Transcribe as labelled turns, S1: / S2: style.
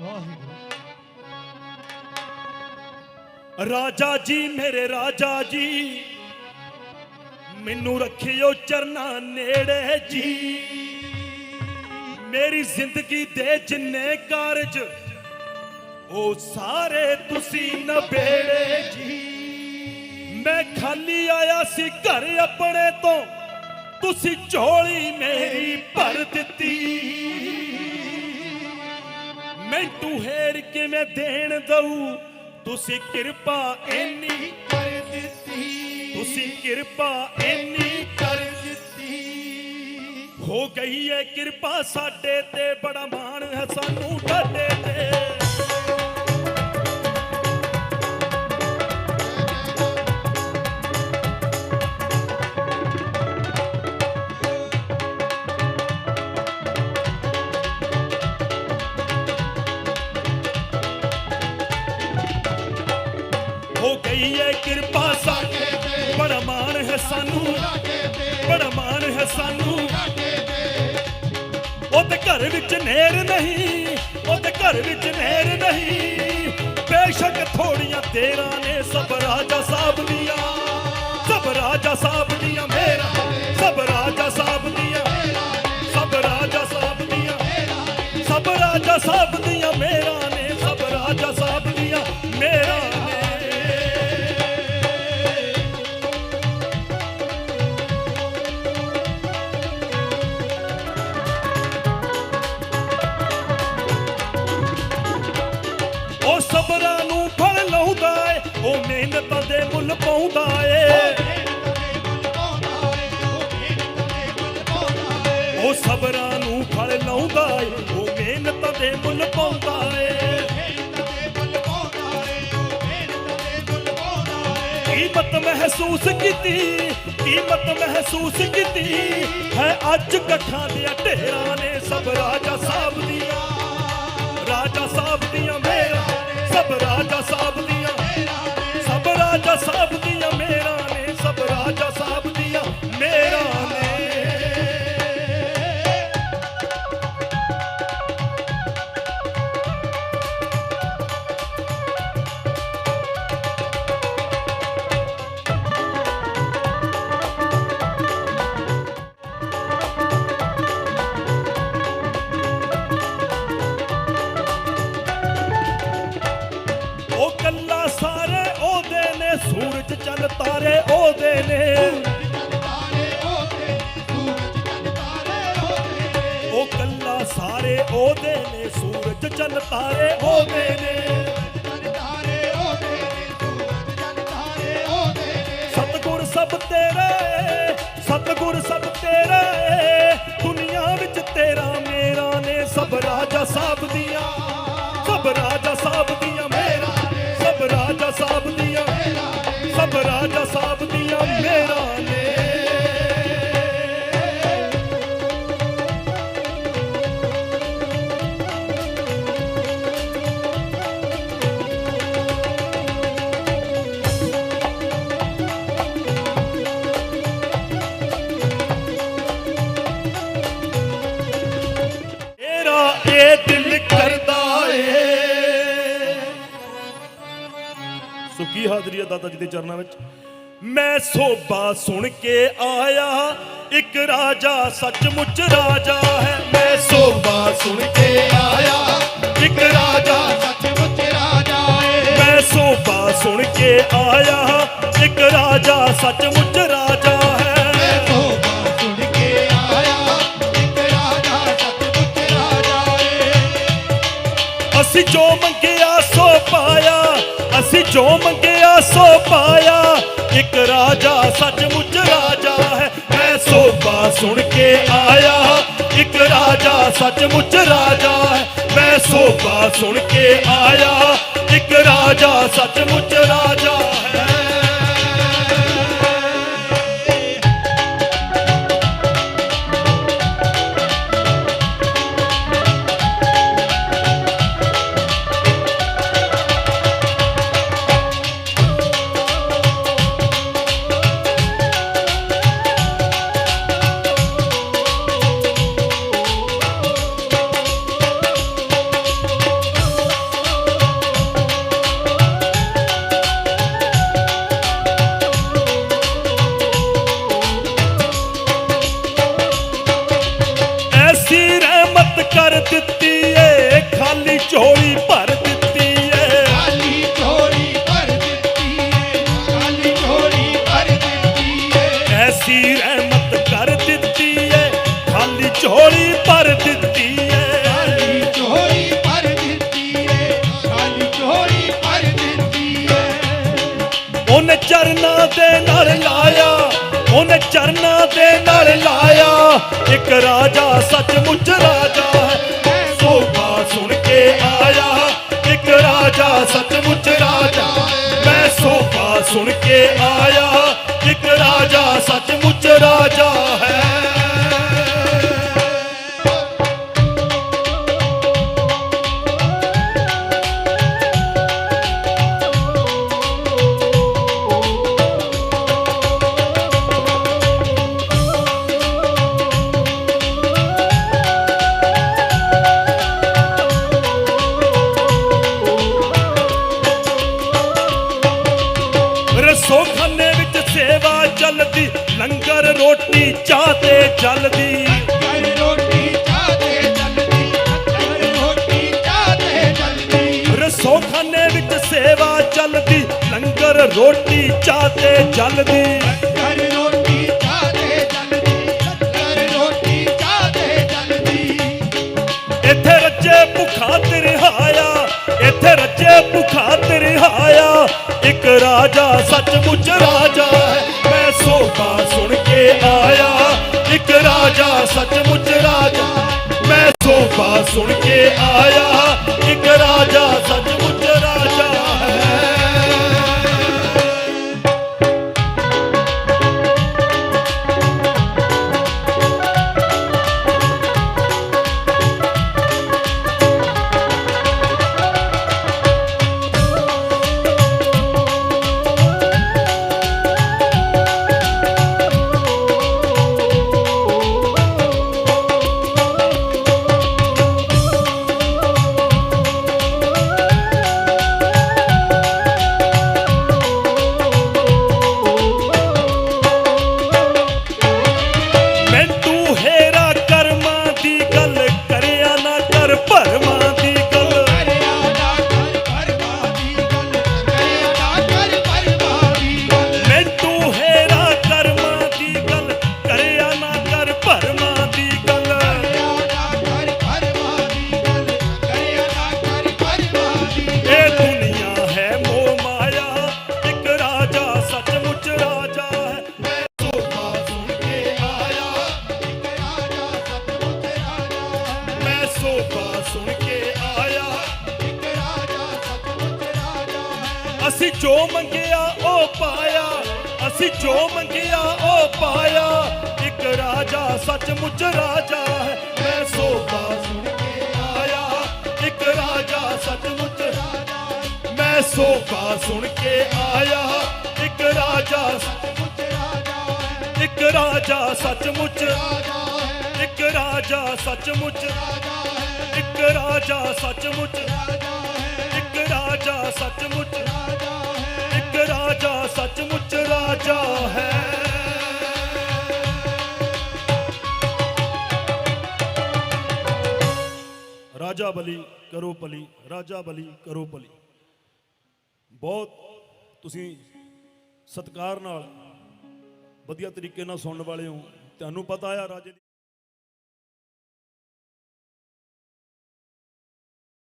S1: ਵਾਹਿਗੁਰੂ।
S2: ਰਾਜਾ ਜੀ, ਮੇਰੇ ਰਾਜਾ ਜੀ, ਮੈਨੂੰ ਰੱਖਿਓ ਚਰਨਾ ਨੇੜੇ ਜੀ। ਮੇਰੀ ਜ਼ਿੰਦਗੀ ਦੇ ਜਿੰਨੇ ਕਾਰਜ, ਉਹ ਸਾਰੇ ਤੁਸੀਂ ਨਬੇੜੇ ਜੀ। ਮੈਂ ਖਾਲੀ ਆਇਆ ਸੀ ਘਰ ਆਪਣੇ ਤੋਂ, ਤੁਸੀਂ ਝੋਲੀ ਮੇਰੀ ਭਰ ਦਿੱਤੀ। ਮੈਨੂੰ ਹੇਰ ਕਿਵੇਂ ਦੇਣ ਦਊ? ਤੁਸੀਂ ਕਿਰਪਾ ਇੰਨੀ ਕਰ ਦਿੱਤੀ। ਤੁਸੀਂ ਕਿਰਪਾ ਇੰਨੀ ਕਰ ਦਿੱਤੀ। ਹੋ ਗਈ ਏ ਕਿਰਪਾ ਸਾਡੇ ਤੇ ਬੜਾ ਮਾਣ ਹੈ ਸਾਨੂੰ ਤੁਹਾਡੇ ਤੇ। ਸਾਨੂੰ। ਬੜਾ ਮਾਣ ਹੈ ਸਾਨੂੰ। ਉਹਦੇ ਘਰ ਵਿੱਚ ਨੇਰ ਨਹੀਂ, ਉਹਦੇ ਘਰ ਵਿੱਚ ਨਹਿਰ ਨਹੀਂ। ਬੇਸ਼ੱਕ ਥੋੜੀਆਂ ਤੇਰਾ ਨੇ ਸਭ ਰਾਜਾ ਸਾਹਿਬ ਦੀਆਂ, ਸਭ ਰਾਜਾ ਸਾਹਿਬ ਦੀਆਂ ਪਾਉਂਦਾ ਏ। ਉਹ ਸਬਰਾਂ ਨੂੰ ਫਲ ਲਾਉਂਦਾ ਏ, ਉਹ ਮਿਹਨਤਾਂ ਦੇ ਮੁੱਲ ਪਾਉਂਦਾ ਏ। ਕੀਮਤ ਮਹਿਸੂਸ ਕੀਤੀ, ਕੀਮਤ ਮਹਿਸੂਸ ਕੀਤੀ। ਹੈ ਅੱਜ ਗੱਠਾਂ ਦੇ ਢੇਰਾਂ ਨੇ ਸਭ ਰਾਜਾ ਸਾਹਿਬ ਦੀਆਂ, ਰਾਜਾ ਸਾਹਿਬ ਦੀਆਂ ਤਾਰੇ ਨੇ ਉਹ ਕੱਲਾ ਸਾਰੇ ਉਹਦੇ ਨੇ, ਸੂਰਜ, ਚੰਨ, ਤਾਰੇ ਉਹਦੇ ਨੇ। ਸਤਗੁਰ ਸਭ ਤੇਰੇ, ਸਤਗੁਰ ਸਭ ਤੇਰੇ। ਦੁਨੀਆ ਵਿੱਚ ਤੇਰਾ, ਮੇਰਾ ਨੇ ਸਭ ਰਾਜਾ ਸਾਹਿਬ ਦੀਆਂ, ਸਭ ਰਾਜਾ ਸਾਹਿਬ ਦੀਆਂ। ਹਾਜ਼ਰੀ ਆ ਦਾਦਾ ਜੀ ਦੇ ਚਰਨਾਂ ਵਿੱਚ। ਮੈਂ ਸੋਭਾ ਸੁਣ ਕੇ ਆਇਆ, ਇੱਕ ਰਾਜਾ ਸੱਚਮੁੱਚ ਰਾਜਾ ਹੈ। ਮੈਂ ਸੋਭਾ ਸੁਣ ਕੇ ਆਇਆ, ਇੱਕ ਰਾਜਾ
S1: ਸੱਚਮੁੱਚ ਰਾਜਾ ਏ
S2: ਮੈਂ ਸੋਭਾ ਸੁਣ ਕੇ ਆਇਆ, ਇੱਕ ਰਾਜਾ ਸੱਚਮੁੱਚ ਜੋ ਮੰਗਿਆ ਸੋ ਪਾਇਆ। ਇੱਕ ਰਾਜਾ ਸੱਚਮੁੱਚ ਰਾਜਾ ਹੈ। ਮੈਂ ਸੋਭਾ ਸੁਣ ਕੇ ਆਇਆ। ਇੱਕ ਰਾਜਾ ਸੱਚਮੁੱਚ ਰਾਜਾ ਹੈ। ਮੈਂ ਸੋਭਾ ਸੁਣ ਕੇ ਆਇਆ। ਇੱਕ ਰਾਜਾ ਸੱਚਮੁੱਚ ਰਾਜਾ ਹੈ ਕਰ ਦਿੱਤੀ ਏ ਖਾਲੀ ਝੋਲੀ ਭਰ ਦਿੱਤੀ ਏ।
S1: ਖਾਲੀ ਝੋਲੀ ਭਰ ਦਿੱਤੀ ਏ ਖਾਲੀ ਝੋਲੀ ਭਰ ਦਿੱਤੀ ਏ।
S2: ਐਸੀ ਰਹਿਮਤ ਕਰ ਦਿੱਤੀ ਏ ਖਾਲੀ ਝੋਲੀ ਭਰ ਦਿੱਤੀ ਏ।
S1: ਖਾਲੀ ਝੋਲੀ ਭਰ ਦਿੱਤੀ ਏ ਖਾਲੀ ਝੋਲੀ ਭਰ ਦਿੱਤੀ ਏ।
S2: ਉਹਨੇ ਚਰਨਾਂ ਦੇ ਨਾਲ ਲਾਇਆ ਉਹਨੇ ਚਰਨਾਂ ਦੇ ਨਾਲ ਲਾਇਆ ਇੱਕ ਰਾਜਾ ਸੱਚਮੁੱਚ ਰਾਜਾ ਹੈ। ਸੋਭਾ ਸੁਣ ਕੇ ਆਇਆ ਇੱਕ ਰਾਜਾ ਸੱਚਮੁੱਚ ਰਾਜਾ ਮੈਂ ਸੋਭਾ ਸੁਣ ਕੇ ਆਇਆ ਵਿੱਚ ਸੇਵਾ ਚੱਲਦੀ ਲੰਗਰ ਰੋਟੀ ਚਾਹ ਤੇ ਚੱਲਦੀ
S1: ਕਰ ਰੋਟੀ ਚਾਹ ਤੇ ਜਲਦੀ ਕਰ ਰੋਟੀ ਚਾਹ ਤੇ ਜਲਦੀ।
S2: ਰਸੋਖਾਨੇ ਵਿੱਚ ਸੇਵਾ ਚੱਲਦੀ ਲੰਗਰ ਰੋਟੀ ਚਾਹ ਤੇ ਚੱਲਦੀ ਰਾਜਾ ਸੱਚਮੁੱਚ ਰਾਜਾ ਹੈ। ਮੈਂ ਸੋਭਾ ਸੁਣ ਕੇ ਆਇਆ। ਇੱਕ ਰਾਜਾ
S1: ਸੱਚ
S2: ਅਸੀਂ ਜੋ ਮੰਗਿਆ ਉਹ ਪਾਇਆ। ਇੱਕ ਰਾਜਾ ਸੱਚਮੁੱਚ ਰਾਜਾ ਹੈ। ਮੈਂ ਸੋਭਾ ਸੁਣ ਕੇ ਆਇਆ। ਇੱਕ ਰਾਜਾ ਸੱਚਮੁੱਚ ਮੈਂ ਸੋਭਾ ਸੁਣ ਕੇ ਆਇਆ। ਇੱਕ ਰਾਜਾ
S1: ਸਤਿਗੁਰ ਰਾਜਾ ਹੈ।
S2: ਇੱਕ ਰਾਜਾ ਸੱਚਮੁੱਚ
S1: ਰਾਜਾ ਹੈ।
S2: ਇੱਕ ਰਾਜਾ ਸੱਚਮੁੱਚ
S1: ਰਾਜਾ ਹੈ।
S2: ਇੱਕ ਰਾਜਾ ਸੱਚਮੁੱਚ
S1: ਰਾਜਾ ਹੈ।
S2: ਇੱਕ ਰਾਜਾ ਸੱਚਮੁੱਚ
S1: ਰਾਜਾ
S2: ਇੱਕ ਰਾਜਾ, ਸੱਚਮੁੱਚ ਰਾਜਾ ਹੈ। ਰਾਜਾ ਬਲੀ ਕਰੋ ਭਲੀ, ਰਾਜਾ ਬਲੀ ਕਰੋ ਭਲੀ। ਬਹੁਤ ਤੁਸੀਂ ਸਤਿਕਾਰ ਨਾਲ ਵਧੀਆ ਤਰੀਕੇ ਨਾਲ ਸੁਣਨ ਵਾਲੇ ਹੋ। ਤੁਹਾਨੂੰ ਪਤਾ ਆ ਰਾਜੇ ਦੀ